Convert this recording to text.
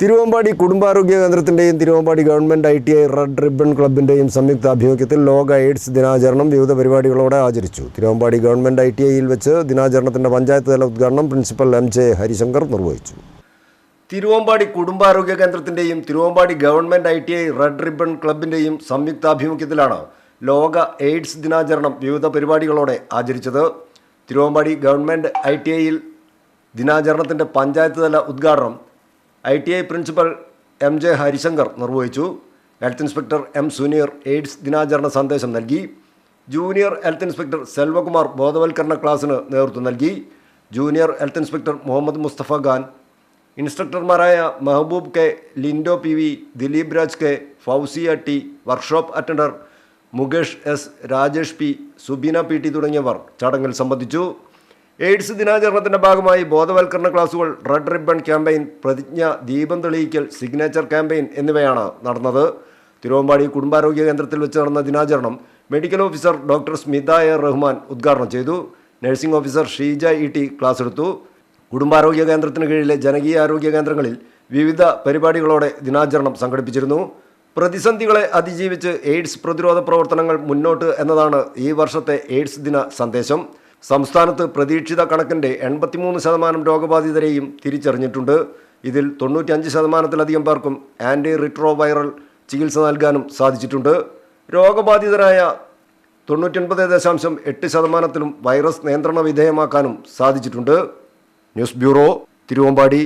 തിരുവമ്പാടി കുടുംബാരോഗ്യ കേന്ദ്രത്തിന്റെയും Thiruvambady government I T I red ribbon ക്ലബിന്റെയും സംയുക്ത ആഭിമുഖ്യത്തിൽ ലോക എയ്ഡ്സ് ദിനാചരണം വിവിധ പരിപാടികളോടെ ആചരിച്ചു. തിരുവമ്പാടി ഗവൺമെന്റ് ഐ ടി ഐയിൽ വെച്ച് ദിനാചരണത്തിന്റെ പഞ്ചായത്ത് തല ഉദ്ഘാടനം പ്രിൻസിപ്പൽ എം ജെ ഹരിശങ്കർ നിർവഹിച്ചു. തിരുവമ്പാടി കുടുംബാരോഗ്യ കേന്ദ്രത്തിന്റെയും Thiruvambady government I T I red ribbon ക്ലബിന്റെയും സംയുക്താഭിമുഖ്യത്തിലാണ് ലോക എയ്ഡ്സ് ദിനാചരണം വിവിധ പരിപാടികളോടെ ആചരിച്ചത്. തിരുവമ്പാടി ഗവൺമെന്റ് ഐ ടി ഐയിൽ ദിനാചരണത്തിന്റെ പഞ്ചായത്ത് തല ഉദ്ഘാടനം I T I principal M J Harishankar നിർവഹിച്ചു. Health inspector M Suneer AIDS ദിനാചരണ സന്ദേശം നൽകി. ജൂനിയർ ഹെൽത്ത് ഇൻസ്പെക്ടർ സെൽവകുമാർ ബോധവൽക്കരണ ക്ലാസ്സിന് നേതൃത്വം നൽകി. Junior health inspector Muhammad Mustafa Khan. ഇൻസ്ട്രക്ടർമാരായ Mehboob K Lindo P V Dileep Raj K Fousiya T workshop attender Mukesh S Rajesh P Subeena P T തുടങ്ങിയവർ ചടങ്ങിൽ സംബന്ധിച്ചു. എയ്ഡ്സ് ദിനാചരണത്തിന്റെ ഭാഗമായി ബോധവൽക്കരണ ക്ലാസുകൾ റെഡ് റിബൺ ക്യാമ്പയിൻ പ്രതിജ്ഞ ദീപം തെളിയിക്കൽ സിഗ്നേച്ചർ ക്യാമ്പയിൻ എന്നിവയാണ് നടന്നത്. തിരുവമ്പാടി കുടുംബാരോഗ്യ കേന്ദ്രത്തിൽ വെച്ച് നടന്ന ദിനാചരണം medical officer doctor Smitha A. Rahman ഉദ്ഘാടനം ചെയ്തു. Nursing officer Sheeja E. T class എടുത്തു കുടുംബാരോഗ്യ കേന്ദ്രത്തിന് കീഴിലെ ജനകീയ ആരോഗ്യ കേന്ദ്രങ്ങളിൽ വിവിധ പരിപാടികളോടെ ദിനാചരണം സംഘടിപ്പിച്ചിരുന്നു. പ്രതിസന്ധികളെ അതിജീവിച്ച് എയ്ഡ്സ് പ്രതിരോധ പ്രവർത്തനങ്ങൾ മുന്നോട്ട് എന്നതാണ് ഈ വർഷത്തെ എയ്ഡ്സ് ദിന സന്ദേശം. സംസ്ഥാനത്ത് പ്രതീക്ഷിത കണക്കിന്റെ എൺപത്തിമൂന്ന് ശതമാനം രോഗബാധിതരെയും തിരിച്ചറിഞ്ഞിട്ടുണ്ട്. ഇതിൽ തൊണ്ണൂറ്റിയഞ്ച് ശതമാനത്തിലധികം പേർക്കും ആന്റി റിട്രോവൈറൽ ചികിത്സ നൽകാനും സാധിച്ചിട്ടുണ്ട്. രോഗബാധിതരായ തൊണ്ണൂറ്റൊൻപത് ദശാംശം എട്ട് ശതമാനത്തിലും വൈറസ് നിയന്ത്രണ വിധേയമാക്കാനും സാധിച്ചിട്ടുണ്ട്. News bureau Thiruvambady.